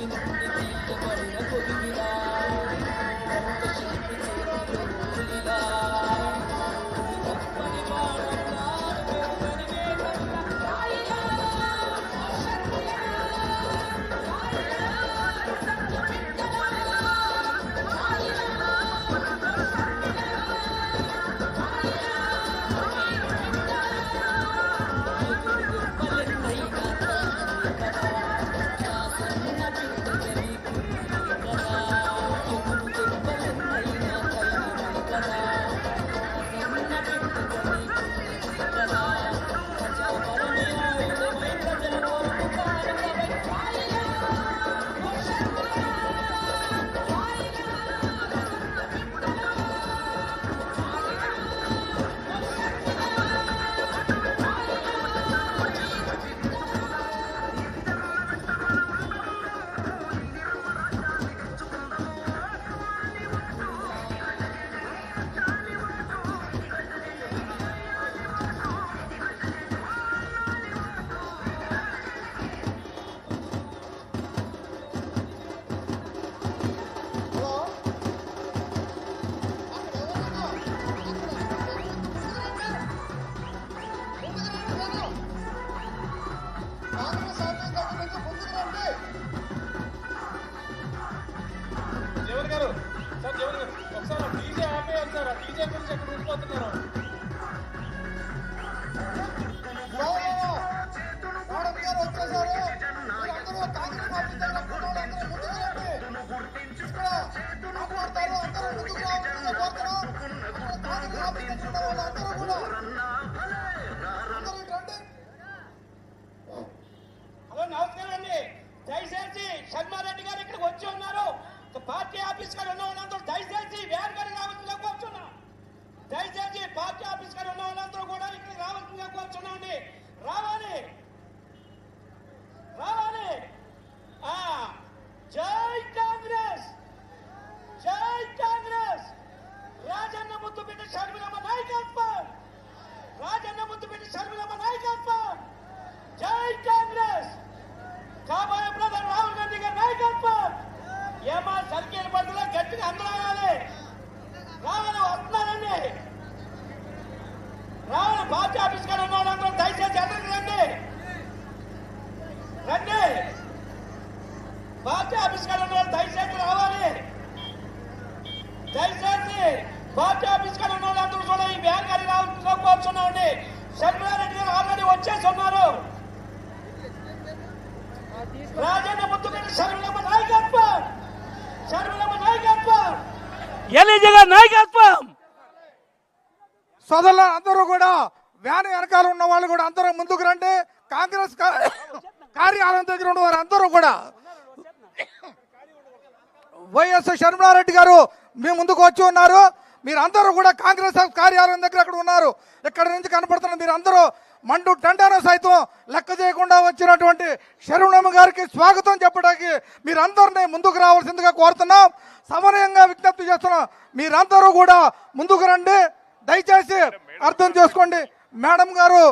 in అంతే sir DJ గురించి ఎక్కడ ఊడిపోతున్నారు పార్టీ ఆఫీస్ కానీ ఉన్న వాళ్ళందరూ కూడా ఇక్కడికి రావాల్సిందిగా కోరుచున్నామండి. రావాలి. ఆఫీస్ కాడ ఉన్న దయచేసి ఎదురుకు రండి. రండి. పార్టీ ఆఫీస్ కాడ ఉన్న దయచేసి రావాలి. దయచేసి పార్టీ ఆఫీస్ కాడ ఉన్న వాళ్ళందరూ కూడా ఈ బ్యాంక్ అది రావాల్సిందిగా శర్మిలారెడ్డి గారు ఆల్రెడీ వచ్చేసి ఉన్నారు రాజన్న ముద్దుగడ్డ శర్మిలమ్మ నాయకత్వం. శర్మిలమ్మ నాయకత్వం. ఎలిజగా నాయకత్వం. సోదరులు అందరూ కూడా వ్యాన్ వెనకాల ఉన్న వాళ్ళు కూడా అందరూ ముందుకు రండి. కాంగ్రెస్ కార్యాలయం దగ్గర ఉన్న వారు అందరూ కూడా. వైఎస్ షర్మిలారెడ్డి గారు మీ ముందుకు వచ్చి ఉన్నారు. మీరు అందరూ కూడా కాంగ్రెస్ కార్యాలయం దగ్గర అక్కడ ఉన్నారు. ఇక్కడ నుంచి కనపడుతున్న మీరు అందరూ మండు టండాను సైతం లెక్క చేయకుండా వచ్చినటువంటి శరణమ్మ గారికి స్వాగతం చెప్పడానికి మీరందరినీ ముందుకు రావాల్సిందిగా కోరుతున్నాం. సమన్వయంగా విజ్ఞప్తి చేస్తున్నాం. మీరందరూ కూడా ముందుకు రండి. దయచేసి అర్థం చేసుకోండి. మేడం గారు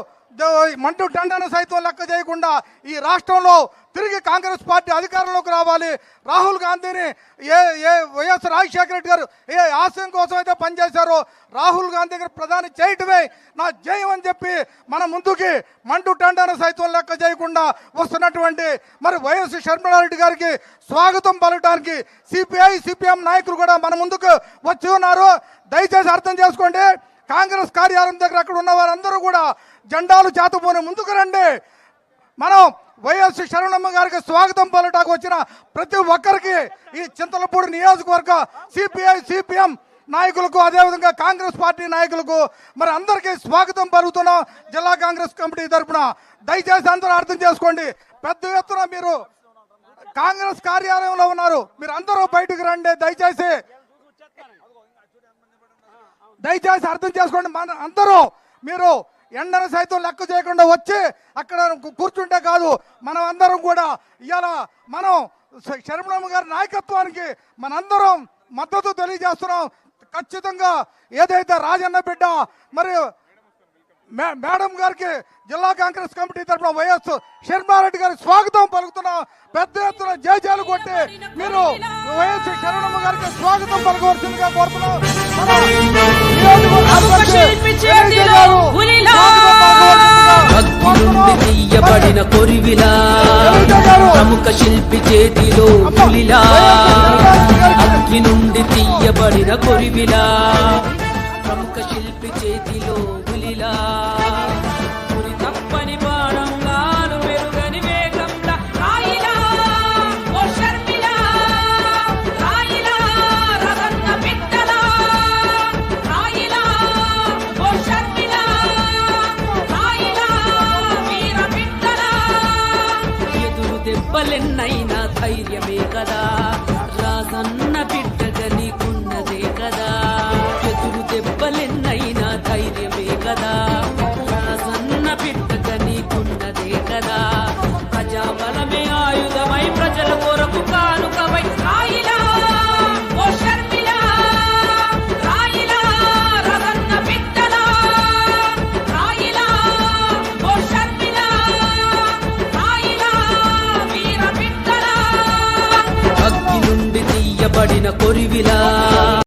మంటు టండను సైతం లెక్క చేయకుండా ఈ రాష్ట్రంలో తిరిగి కాంగ్రెస్ పార్టీ అధికారంలోకి రావాలి. రాహుల్ గాంధీని ఏ ఏ వైఎస్ రాజశేఖర రెడ్డి గారు ఏ ఆశయం కోసం అయితే పనిచేశారో రాహుల్ గాంధీ గారు ప్రధాని చేయటమే నా జయం అని చెప్పి మన ముందుకి మంటు టండను సైతం లెక్క చేయకుండా వస్తున్నటువంటి మరి వైఎస్ షర్మిలారెడ్డి గారికి స్వాగతం పలకడానికి సిపిఐ సిపిఎం నాయకులు కూడా మన ముందుకు వచ్చి ఉన్నారు. దయచేసి అర్థం చేసుకోండి. కాంగ్రెస్ కార్యాలయం దగ్గర అక్కడ ఉన్న వారందరూ కూడా జెండాలు చేతపోని ముందుకు రండి. మనం వైఎస్ శరణమ్మ గారికి స్వాగతం పలటాకు వచ్చిన ప్రతి ఒక్కరికి ఈ చింతలపూడి నియోజకవర్గ సిపిఐ సిపిఎం నాయకులకు అదేవిధంగా కాంగ్రెస్ పార్టీ నాయకులకు మరి అందరికీ స్వాగతం పలుకుతున్నాం జిల్లా కాంగ్రెస్ కమిటీ తరఫున దయచేసి అందరూ అర్థం చేసుకోండి. పెద్ద ఎత్తున మీరు కాంగ్రెస్ కార్యాలయంలో ఉన్నారు. మీరు అందరూ బయటకు రండి. దయచేసి దయచేసి అర్థం చేసుకోండి. మన అందరూ మీరు ఎండను సైతం లెక్క చేయకుండా వచ్చి అక్కడ కూర్చుంటే కాదు మనం అందరం కూడా ఇవాళ మనం శ- శరవణమ్మ గారి నాయకత్వానికి మనందరం మద్దతు తెలియజేస్తున్నాం. ఖచ్చితంగా ఏదైతే రాజన్న బిడ్డ మరియు మే- మేడం గారికి జిల్లా కాంగ్రెస్ కమిటీ తరఫున వైఎస్ శర్మారెడ్డి గారికి స్వాగతం పలుకుతున్నాం. పెద్ద ఎత్తున జయజాలు కొట్టి మీరు వైఎస్ శరణమ్మ గారికి స్వాగతం పలకవలసిందిగా కోరుతున్నాం. భక్తి నుండి తీయబడిన కొరివిలా. ప్రముఖ శిల్పి చేతిలో పులిలా. అగ్ని నుండి తీయబడిన కొరివిలా. ప్రముఖ శిల్పి కదా? రాసన్న పిట్టక నీకున్నదే కదా? ప్రజాబలమే ఆయుధమై ప్రజల కొరకు కానుకమై రాయిలా ఓ షర్మిలా రాయిలా రాయిలా ఓ షర్మిలా రాయిలా వీర నుండి తీయబడిన కొరివిలా